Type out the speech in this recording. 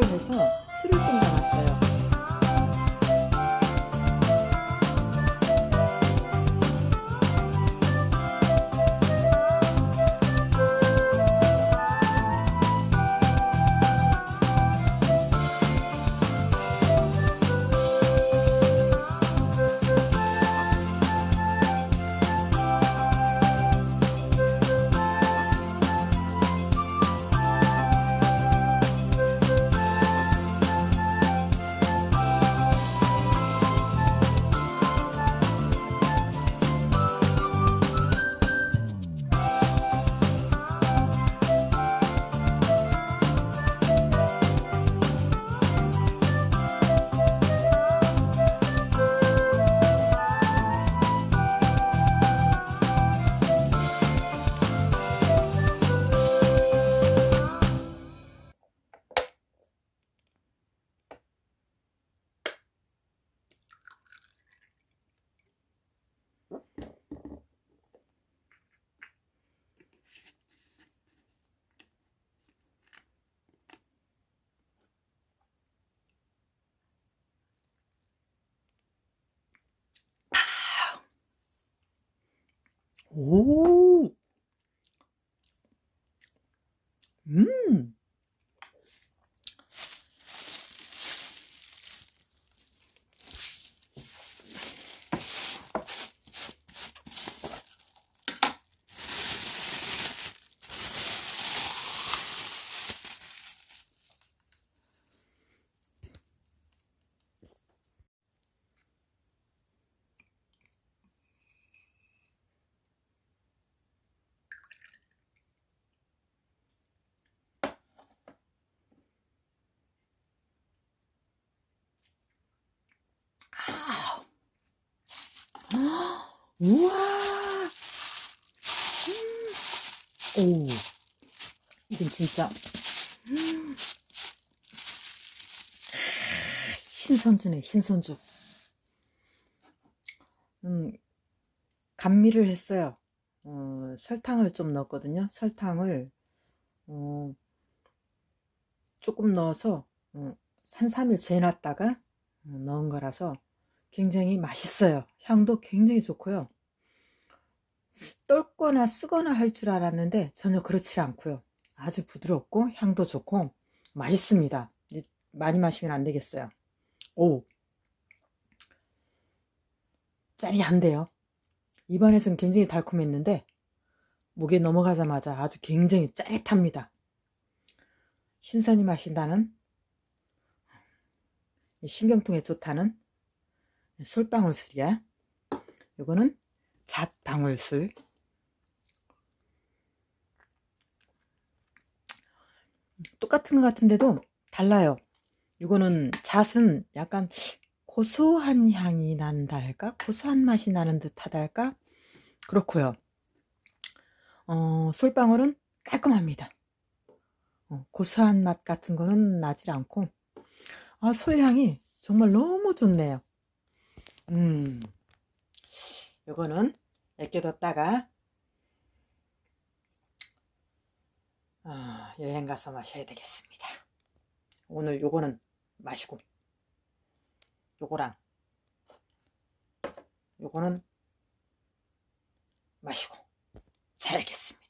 필요해서 술을 좀 담았어요. 오, 음, 우와, 음, 오, 이건 진짜 음, 신선주네, 신선주. 음, 감미를 했어요. 어, 설탕을 좀 넣었거든요. 설탕을 어, 조금 넣어서 어, 한 3일 재놨다가 어, 넣은 거라서 굉장히 맛있어요. 향도 굉장히 좋고요. 떫거나 쓰거나 할 줄 알았는데 전혀 그렇지 않고요. 아주 부드럽고 향도 좋고 맛있습니다. 많이 마시면 안 되겠어요. 오, 짜리한데요. 입안에서는 굉장히 달콤했는데 목에 넘어가자마자 아주 굉장히 짜릿합니다. 신선이 마신다는 신경통에 좋다는 솔방울술이야. 이거는 잣방울술. 똑같은 것 같은데도 달라요. 이거는 잣은 약간 고소한 향이 난다 할까? 고소한 맛이 나는 듯 하다 할까? 그렇고요. 어, 솔방울은 깔끔합니다. 어, 고소한 맛 같은 거는 나질 않고, 아, 솔향이 정말 너무 좋네요. 음, 요거는 애껴뒀다가, 아, 여행 가서 마셔야 되겠습니다. 오늘 요거는 마시고, 요거랑, 요거는 마시고, 자야겠습니다.